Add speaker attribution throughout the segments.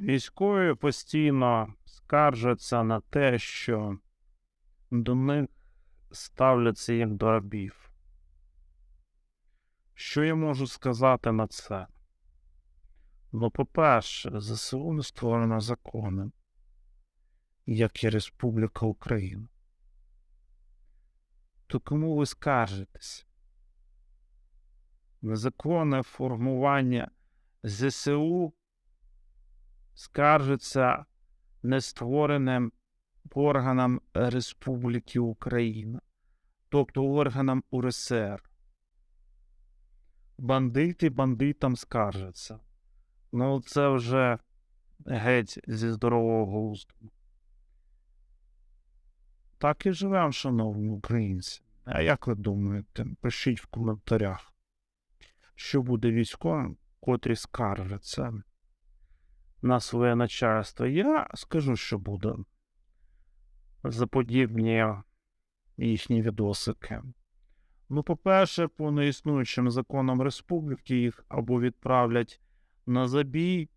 Speaker 1: Військові постійно скаржаться на те, що до них ставляться як до рабів. Що я можу сказати на це? Ну, по-перше, ЗСУ не створено законом, як і Республіка Україна. То кому ви скаржитесь? Незаконне формування ЗСУ скаржиться нествореним органам Республіки Україна, тобто органам УРСР. Бандити бандитам скаржаться. Ну, це вже геть зі здорового глузду. Так і живемо, шановні українці. А як ви думаєте? Пишіть в коментарях, що буде військовим, котрі скаржаться на своє начальство. Я скажу, що буде за подібні їхні відосики. Ну, по-перше, по неіснуючим законам республіки їх або відправлять на забій,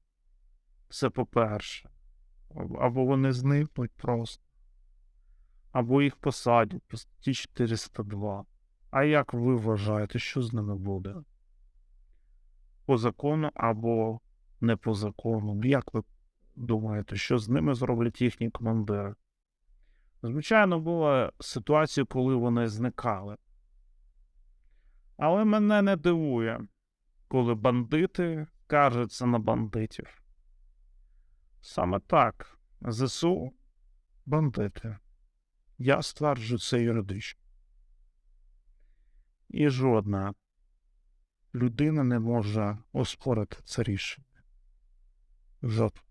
Speaker 1: це по-перше, або вони зникнуть просто, або їх посадять по статті 402. А як ви вважаєте, що з ними буде? По закону або не по закону? Як ви думаєте, що з ними зроблять їхні командири? Звичайно, була ситуація, коли вони зникали. Але мене не дивує, коли бандити скаржаться на бандитів. Саме так, ЗСУ бандити. Я стверджую це юридично. І жодна людина не може оспорити це рішення. Жодна.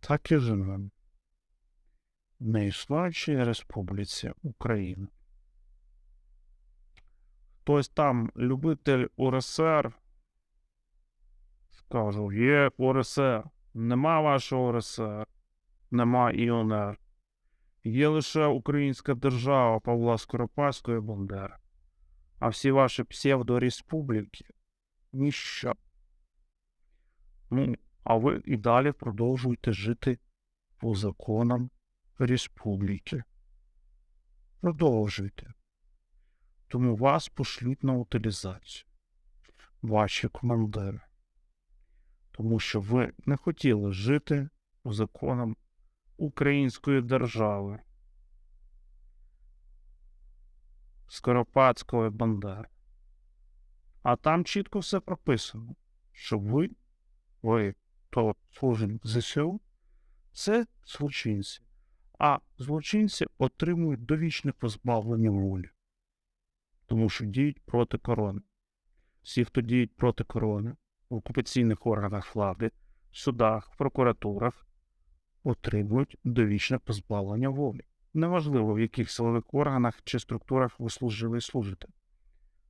Speaker 1: Так і живемо в неіснуючій Республіці Україна. Хтось там любитель УРСР скаже, є УРСР, нема вашого УРСР, нема ІОНР. Є лише Українська держава Павла Скоропадської Бандери. А всі ваші псевдореспубліки ніщо. Ну, а ви і далі продовжуєте жити по законам республіки. Продовжуйте. Тому вас пошлють на утилізацію. Ваші командири. Тому що ви не хотіли жити по законам Української держави. Скоропадської бандери. А там чітко все прописано, що ви, ви, то служить ЗСУ, це злочинці а злочинці отримують довічне позбавлення волі, тому що діють проти корони. Всі, хто діють проти корони в окупаційних органах влади, судах, прокуратурах, отримують довічне позбавлення волі. Неважливо, в яких силових органах чи структурах ви служили і служите.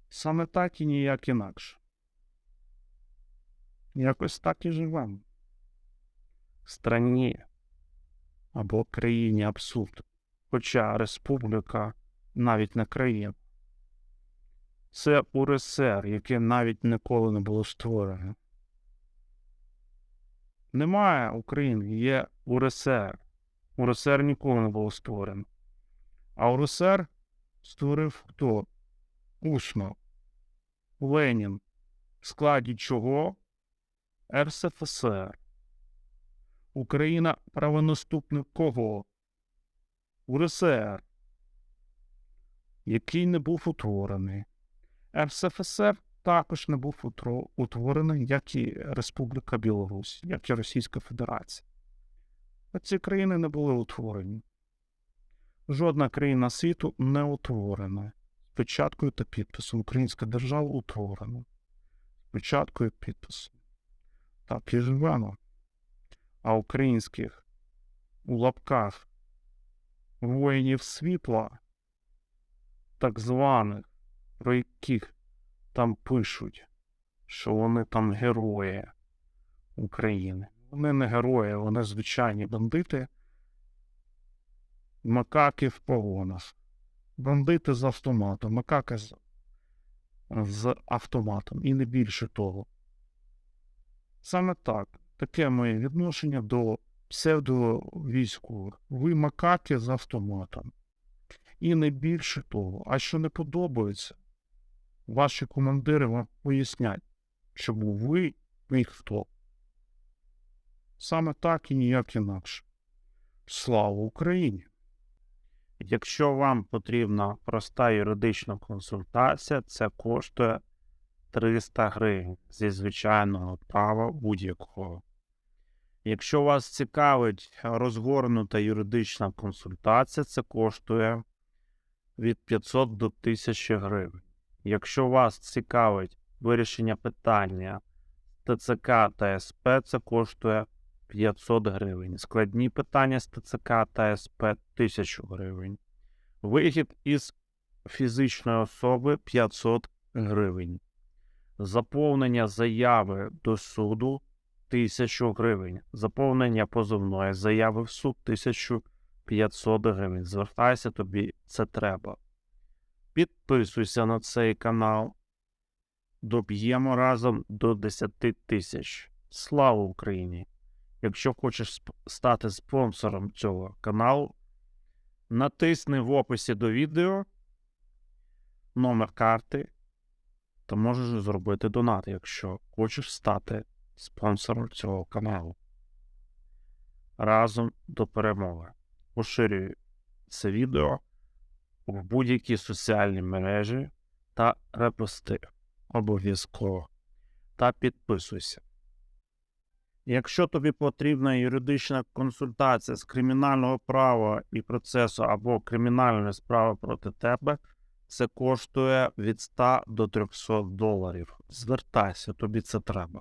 Speaker 1: Саме так і ніяк інакше. Якось так і живемо. В страні, або країні абсурд, хоча республіка навіть не країна. Це УРСР, яке навіть ніколи не було створене. Немає України, є УРСР. УРСР ніколи не було створено. А УРСР створив хто? Усно. Ленін, в складі чого РСФСР. Україна правонаступник кого? УРСР, який не був утворений. РСФСР також не був утворений, як і Республіка Білорусь, як і Російська Федерація. Ці країни не були утворені. Жодна країна світу не утворена. З печаткою та підписом. Українська держава утворена. З печаткою підписом. Так і живемо а українських у лапках воїнів світла, так званих, про яких там пишуть, що вони там герої України. Вони не герої, вони звичайні бандити, макаки в погонах. Бандити з автоматом, макаки з, з автоматом і не більше того. Саме так Таке моє відношення до псевдовійськових. Ви макаки з автоматом. І не більше того, а що не подобається, ваші командири вам пояснять, чому ви ніхто. Саме так і ніяк інакше. Слава Україні! Якщо вам потрібна проста юридична консультація, це коштує 300 гривень зі звичайного права будь-якого. Якщо вас цікавить розгорнута юридична консультація, це коштує від 500 до 1000 гривень. Якщо вас цікавить вирішення питання ТЦК та СП, це коштує 500 гривень. Складні питання з ТЦК та СП 1000 гривень. Вихід із фізичної особи 500 гривень. Заповнення заяви до суду 1000 гривень. Заповнення позовної заяви в суд 1500 гривень. Звертайся, тобі це треба. Підписуйся на цей канал. Доб'ємо разом до 10 тисяч. Слава Україні! Якщо хочеш стати спонсором цього каналу, натисни в описі до відео номер карти та можеш зробити донат, якщо хочеш стати спонсором цього каналу. Разом до перемоги. Поширюй це відео в будь-які соціальні мережі та репости обов'язково. Та підписуйся. Якщо тобі потрібна юридична консультація з кримінального права і процесу або кримінальної справи проти тебе, це коштує від 100 до 300 доларів. Звертайся, тобі це треба.